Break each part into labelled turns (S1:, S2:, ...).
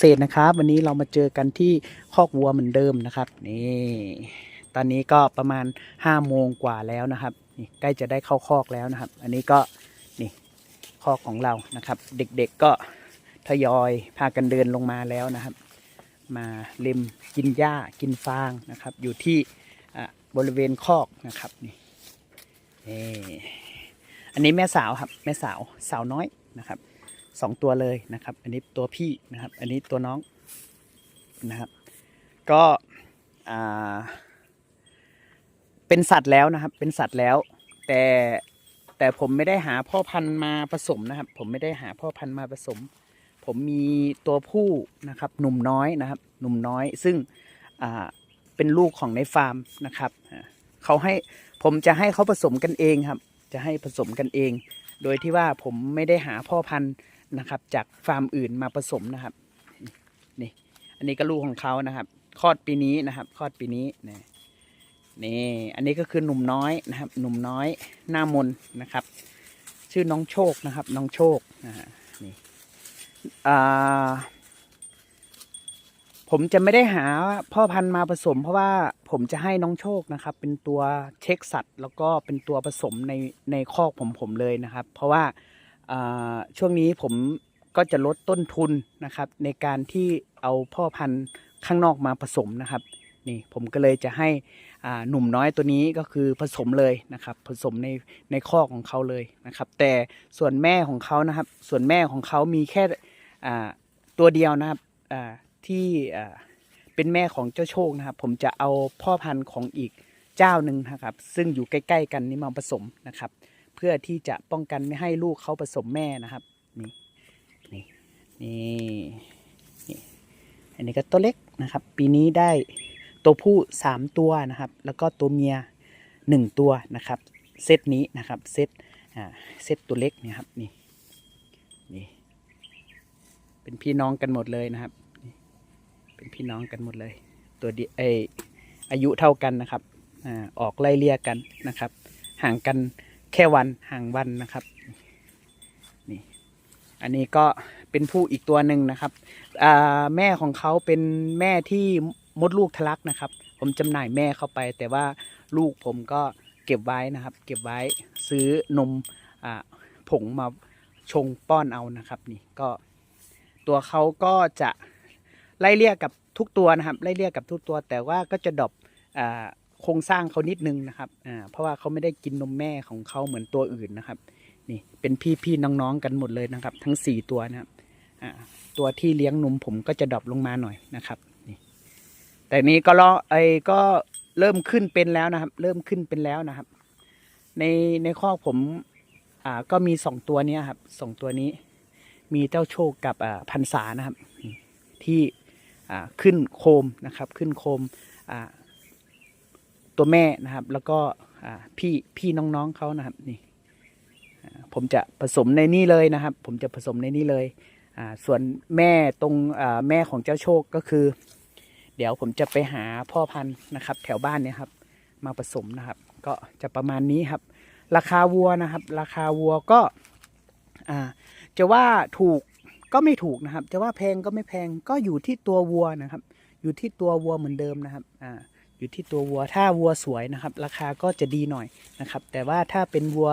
S1: เศษนะครับ วันนี้เรามาเจอกันที่คอกวัวเหมือนเดิมนะครับนี่ตอนนี้ก็ประมาณห้าโมงกว่าแล้วนะครับนี่ใกล้จะได้เข้าคอกแล้วนะครับ อันนี้ก็นี่คอกของเรานะครับ เด็กๆก็ทยอยพากันเดินลงมาแล้วนะครับ มาเล็มกินหญ้ากินฟางนะครับ อยู่ที่อะบริเวณคอกนะครับนี่นี่อันนี้แม่สาวครับแม่สาวสาวน้อยนะครับ สองตัวเลยนะครับ อันนี้ตัวพี่นะครับ อันนี้ตัวน้องนะครับ ก็เป็นสัตว์แล้วนะครับ เป็นสัตว์แล้ว แต่แต่ผมไม่ได้หาพ่อพันธุ์มาผสมนะครับ ผมไม่ได้หาพ่อพันธุ์มาผสม ผมมีตัวผู้นะครับ หนุ่มน้อยนะครับ หนุ่มน้อย ซึ่งเป็นลูกของในฟาร์มนะครับเขาให้ผมจะให้เขาผสมกันเองครับ จะให้ผสมกันเอง โดยที่ว่าผมไม่ได้หาพ่อพันธุ์ นะครับ จากฟาร์มอื่นมาผสมนะครับ นี่ อันนี้ก็ลูกของเขานะครับคลอดปีนี้นะครับคลอดปีนี้นี่นี่อันนี้ก็คือหนุ่มน้อยนะครับ หนุ่มน้อยหน้ามนนะครับ ชื่อน้องโชคนะครับ น้องโชคนะฮะนี่อ่าผมจะไม่ได้หาพ่อพันธุ์มาผสม เพราะว่าผมจะให้น้องโชคนะครับ เป็นตัวเช็คสัตว์ แล้วก็เป็นตัวผสมในในคอกผมผมเลยนะครับ เพราะว่าอ่า ช่วงนี้ผมก็จะลดต้นทุนนะครับ ในการที่เอาพ่อพันธุ์ข้างนอกมาผสมนะครับนี่ผมก็เลยจะให้หนุ่มน้อยตัวนี้ก็คือผสมเลยนะครับ ผสมในในคอกของเขาเลยนะครับ แต่ส่วนแม่ของเขานะครับ ส่วนแม่ของเขามีแค่ตัวเดียวนะครับที่เป็นแม่ของเจ้าโชคนะครับ ผมจะเอาพ่อพันธุ์ของอีกเจ้าหนึ่งนะครับ ซึ่งอยู่ใกล้ ๆ กันนี้มาผสมนะครับ เพื่อที่จะป้องกันไม่ให้ลูกเขาผสมแม่นะครับนี่นี่นี่นี่อันนี้ก็ตัวเล็กนะครับ ปีนี้ได้ตัวผู้สามตัวนะครับ แล้วก็ตัวเมียหนึ่งตัวนะครับ เซตนี้นะครับเซตอ่าเซตตัวเล็กเนี่ยครับนี่นี่เป็นพี่น้องกันหมดเลยนะครับ เป็นพี่น้องกันหมดเลย ตัวเดียเออายุเท่ากันนะครับอ่าออกไล่เลี่ยกันนะครับ ห่างกัน แค่วันห่างวันนะครับนี่อันนี้ก็เป็นผู้อีกตัวหนึ่งนะครับอ่าแม่ของเขาเป็นแม่ที่มดลูกทะลักนะครับ ผมจำหน่ายแม่เข้าไป แต่ว่าลูกผมก็เก็บไว้นะครับ เก็บไว้ซื้อนมอ่าผงมาชงป้อนเอานะครับนี่ก็ตัวเขาก็จะไล่เลี่ยกับทุกตัวนะครับไล่เลี่ยกับทุกตัว แต่ว่าก็จะดรอปอ่า โครงสร้างเขานิดนึงนะครับอ่าเพราะว่าเขาไม่ได้กินนมแม่ของเขาเหมือนตัวอื่นนะครับ นี่เป็นพี่พี่ๆน้องๆกันหมดเลยนะครับ ทั้งสี่ตัวนะครับอ่าตัวที่เลี้ยงนมผมก็จะดรอปลงมาหน่อยนะครับนี่แต่นี้ก็รอไอ้ก็เริ่มขึ้นเป็นแล้วนะครับ เริ่มขึ้นเป็นแล้วนะครับ ในในข้อผมอ่าก็มีสองตัวเนี้ยครับสองตัวนี้ มีเจ้าโชคกับอ่าพันษานะครับ ที่อ่าขึ้นโคมนะครับ ขึ้นโคมอ่า ตัวแม่นะครับ แล้วก็พี่พี่น้องๆเขานะครับนี่ผมจะผสมในนี่เลยนะครับ ผมจะผสมในนี่เลยส่วนแม่ตรงแม่ของเจ้าโชคก็คือ เดี๋ยวผมจะไปหาพ่อพันธุ์นะครับ แถวบ้านเนี่ยครับ มาผสมนะครับ ก็จะประมาณนี้ครับ ราคาวัวนะครับ ราคาวัวก็จะว่าถูกก็ไม่ถูกนะครับ จะว่าแพงก็ไม่แพงก็อยู่ที่ตัววัวนะครับ อยู่ที่ตัววัวเหมือนเดิมนะครับอ่า อยู่ที่ตัววัวถ้าวัวสวยนะครับ ราคาก็จะดีหน่อยนะครับ แต่ว่าถ้าเป็นวัว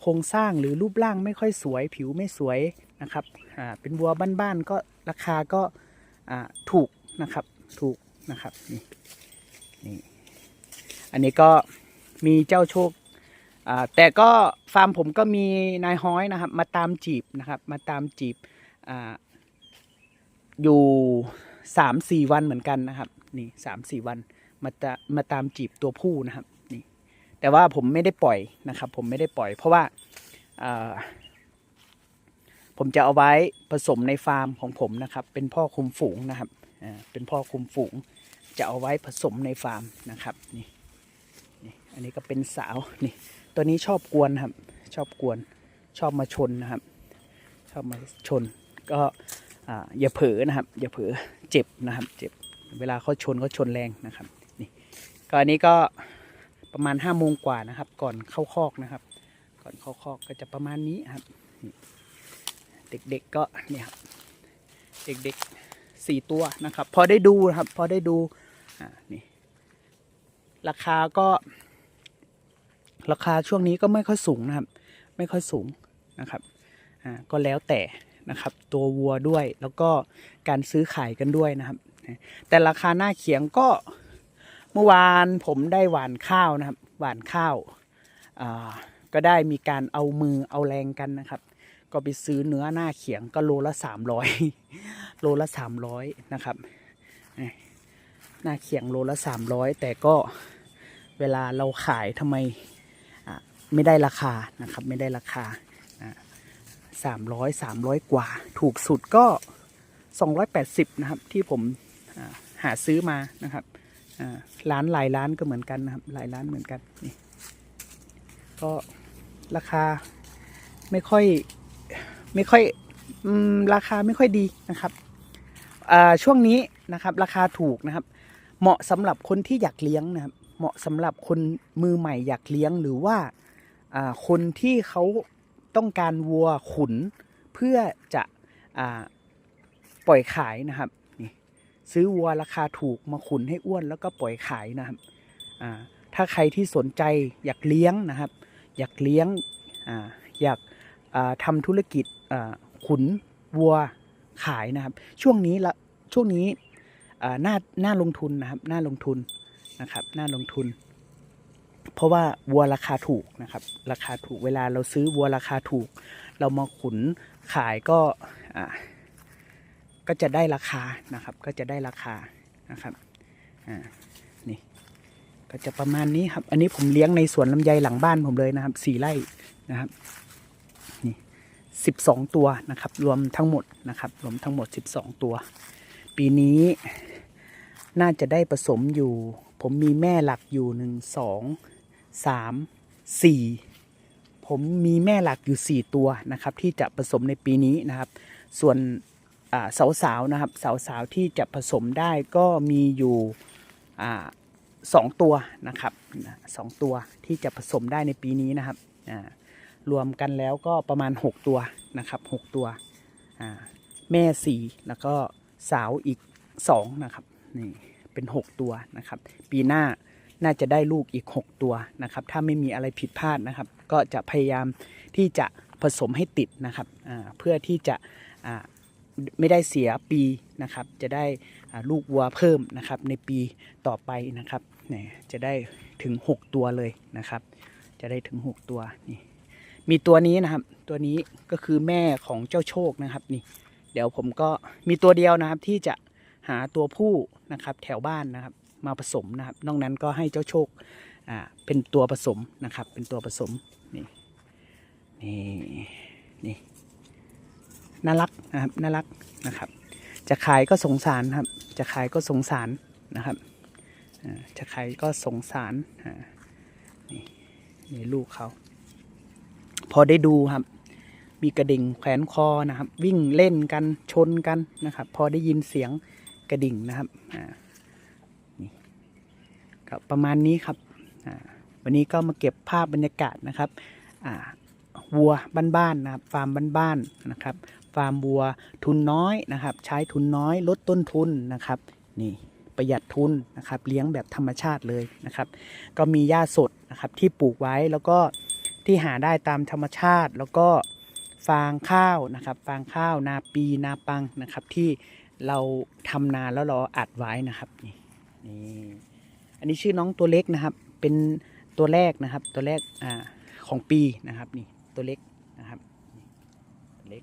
S1: โครงสร้างหรือรูปร่างไม่ค่อยสวย ผิวไม่สวยนะครับอ่าเป็นวัวบ้านๆก็ราคาก็อ่าถูกนะครับถูกนะครับนี่นี่อันนี้ก็มีเจ้าโชคอ่าแต่ก็ฟาร์มผมก็มีนายฮ้อยนะครับ มาตามจีบนะครับ มาตามจีบอ่าอยู่สามสี่วันเหมือนกันนะครับ นี่สามสี่วัน มาตามาตามจีบตัวผู้นะครับนี่แต่ว่าผมไม่ได้ปล่อยนะครับ ผมไม่ได้ปล่อย เพราะว่าผมจะเอาไว้ผสมในฟาร์มของผมนะครับ เป็นพ่อคุมฝูงนะครับเป็นพ่อคุมฝูง จะเอาไว้ผสมในฟาร์มนะครับนี่นี่อันนี้ก็เป็นสาวนี่ตัวนี้ชอบกวนครับ ชอบกวนชอบมาชนนะครับ ชอบมาชนก็อย่าเผลอนะครับ อย่าเผลอเจ็บนะครับ เจ็บเวลาเขาชนเขาชนแรงนะครับ ก็อันนี้ก็ประมาณห้าโมงกว่านะครับ ก่อนเข้าคอกนะครับ ก่อนเข้าคอกก็จะประมาณนี้ครับ เด็กๆก็เนี่ยครับเด็กๆสี่ตัวนะครับ พอได้ดูนะครับ พอได้ดูอ่านี่ราคาก็ ราคาช่วงนี้ก็ไม่ค่อยสูงนะครับ ไม่ค่อยสูงนะครับอ่าก็แล้วแต่นะครับ ตัววัวด้วยแล้วก็การซื้อขายกันด้วยนะครับ แต่ราคาหน้าเขียงก็ เมื่อวานผมได้หวานข้าวนะครับ หวานข้าวาก็ได้มีการเอามือเอาแรงกันนะครับ ก็ไปซื้อเนื้อหน้าเขียงก็โลละสามร้อยโลละสามร้อยนะครับหน้าเขียงโลละสามร้อยแต่ก็เวลาเราขายทำไมไม่ได้ราคานะครับ ไม่ได้ราคาสามร้อยสามร้อยกว่า ถูกสุดก็สองร้อยแปดสิบนะครับ ที่ผมหาซื้อมานะครับ ร้านหลายร้านก็เหมือนกันนะครับหลายร้านเหมือนกันนี่ก็ราคาไม่ค่อยไม่ค่อยอราคาไม่ค่อยดีนะครับช่วงนี้นะครับ ราคาถูกนะครับ เหมาะสำหรับคนที่อยากเลี้ยงนะครับ เหมาะสำหรับคนมือใหม่อยากเลี้ยงหรือว่าคนที่เขาต้องการวัวขุนเพื่อจะอปล่อยขายนะครับ ซื้อวัวราคาถูกมาขุนให้อ้วนแล้วก็ปล่อยขายนะครับถ้าใครที่สนใจอยากเลี้ยงนะครับ อยากเลี้ยงออยากอ่าทำธุรกิจขุนวัวขายนะครับ ช่วงนี้ละช่วงนี้อ่าน่าน่าลงทุนนะครับน่าลงทุนนะครับน่าลงทุน เพราะว่าวัวราคาถูกนะครับ ราคาถูกเวลาเราซื้อวัวราคาถูก เรามาขุนขายก็อ่า ก็จะได้ราคานะครับ ก็จะได้ราคานะครับอ่านี่ก็จะประมาณนี้ครับ อันนี้ผมเลี้ยงในสวนลำไยหลังบ้านผมเลยนะครับสี่ไร่นะครับนี่สิบสองตัวนะครับ รวมทั้งหมดนะครับ รวมทั้งหมดสิบสองตัว ปีนี้น่าจะได้ผสมอยู่ ผมมีแม่หลักอยู่หนึ่งสองสามสี่ผมมีแม่หลักอยู่สี่ตัวนะครับ ที่จะผสมในปีนี้นะครับ ส่วน สาวๆนะครับสาวๆที่จะผสมได้ก็มีอยู่สองตัวนะครับสองตัวที่จะผสมได้ในปีนี้นะครับรวมกันแล้วก็ประมาณ 6 ตัวนะครับ 6 ตัวแม่สี่แล้วก็สาวอีก 2 นะครับนี่เป็น 6 ตัวนะครับ ปีหน้าน่าจะได้ลูกอีก 6 ตัวนะครับ ถ้าไม่มีอะไรผิดพลาดนะครับ ก็จะพยายามที่จะผสมให้ติดนะครับเพื่อที่จะ ไม่ได้เสียปีนะครับ จะได้ลูกวัวเพิ่มนะครับ ในปีต่อไปนะครับเนี่ยจะได้ถึง 6 ตัวเลยนะครับ จะได้ถึง 6 ตัวนี่มีตัวนี้นะครับ ตัวนี้ก็คือแม่ของเจ้าโชคนะครับนี่ เดี๋ยวผมก็มีตัวเดียวนะครับที่จะหาตัวผู้นะครับ แถวบ้านนะครับ มาผสมนะครับ นอกนั้นก็ให้เจ้าโชคอ่าเป็นตัวผสมนะครับ เป็นตัวผสมนี่นี่นี่ น่ารักนะครับน่ารักนะครับ จะขายก็สงสารครับ จะขายก็สงสารนะครับจะขายก็สงสารนี่นี่ลูกเขาพอได้ดูครับ มีกระดิ่งแขวนคอนะครับ วิ่งเล่นกันชนกันนะครับ พอได้ยินเสียงกระดิ่งนะครับอ่านี่ก็ประมาณนี้ครับวันนี้ก็มาเก็บภาพบรรยากาศนะครับวัวบ้านๆนะครับ ฟาร์มบ้านๆนะครับ ฟาร์มวัวทุนน้อยนะครับ ใช้ทุนน้อยลดต้นทุนนะครับนี่ประหยัดทุนนะครับ เลี้ยงแบบธรรมชาติเลยนะครับ ก็มีหญ้าสดนะครับที่ปลูกไว้แล้วก็ที่หาได้ตามธรรมชาติ แล้วก็ฟางข้าวนะครับ ฟางข้าวนาปีนาปังนะครับ ที่เราทำนาแล้วเราอัดไว้นะครับนี่นี่อันนี้ชื่อน้องตัวเล็กนะครับ เป็นตัวแรกนะครับ ตัวแรกอ่าของปีนะครับนี่ตัวเล็กนะครับนี่ตัวเล็ก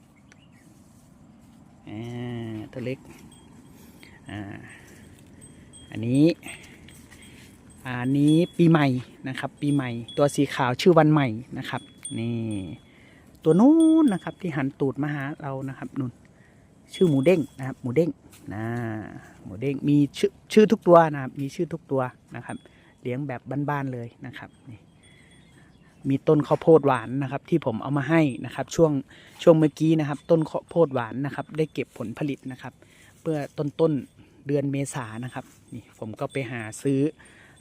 S1: อ่าตัวเล็กอ่าอันนี้อันนี้ปีใหม่นะครับ ปีใหม่ตัวสีขาวชื่อวันใหม่นะครับนี่ตัวนู้นนะครับที่หันตูดมาหาเรานะครับนุ่นชื่อหมูเด้งนะครับ หมูเด้งนะหมูเด้งมีชื่อชื่อทุกตัวนะครับมีชื่อทุกตัวนะครับ เลี้ยงแบบบ้านๆเลยนะครับนี่ มีต้นข้าวโพดหวานนะครับ ที่ผมเอามาให้นะครับ ช่วงช่วงเมื่อกี้นะครับ ต้นข้าวโพดหวานนะครับ ได้เก็บผลผลิตนะครับ เพื่อต้นต้นเดือนเมษานะครับนี่ผมก็ไปหาซื้อ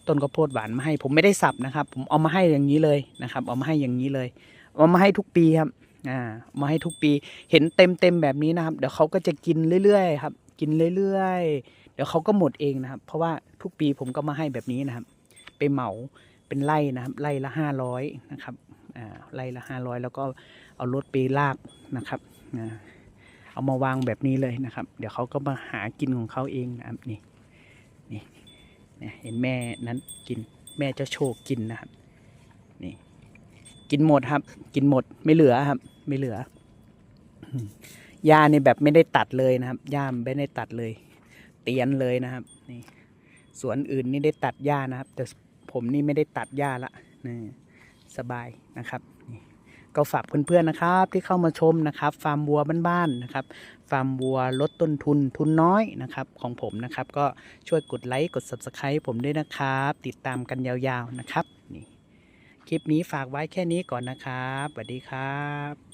S1: ต้นข้าวโพดหวานมาให้ ผมไม่ได้สับนะครับ ผมเอามาให้อย่างนี้เลยนะครับ เอามาให้อย่างนี้เลยเอามาให้ทุกปีครับอ่ามาให้ทุกปีเห็นเต็มเต็มแบบนี้นะครับ เดี๋ยวเขาก็จะกินเรื่อยๆครับกินเรื่อยๆ เดี๋ยวเขาก็หมดเองนะครับ เพราะว่าทุกปีผมก็มาให้แบบนี้นะครับ ไปเหมา เป็นไร่นะครับไร่ละห้าร้อยนะครับไร่ละห้าร้อยแล้วก็เอารถไปลากนะครับเอามาวางแบบนี้เลยนะครับ เดี๋ยวเขาก็มาหากินของเขาเองนะครับนี่นี่เนี่ยเห็นแม่นั้นกินแม่เจ้าโชคกินนะครับนี่กินหมดครับ กินหมดไม่เหลือครับ ไม่เหลือหญ้านี่แบบไม่ได้ตัดเลยนะครับหญ้าไม่ได้ตัดเลย เตียนเลยนะครับ นี่สวนอื่นนี่ได้ตัดหญ้านะครับ แต่ ผมนี่ไม่ได้ตัดหญ้าละนี่สบายนะครับนี่ก็ฝากเพื่อนๆนะครับที่เข้ามาชมนะครับ ฟาร์มวัวบ้านๆนะครับ ฟาร์มวัวลดต้นทุนทุนน้อยนะครับของผมนะครับ ก็ช่วยกดไลค์กด subscribe ผมด้วยนะครับ ติดตามกันยาวๆนะครับนี่คลิปนี้ฝากไว้แค่นี้ก่อนนะครับสวัสดีครับ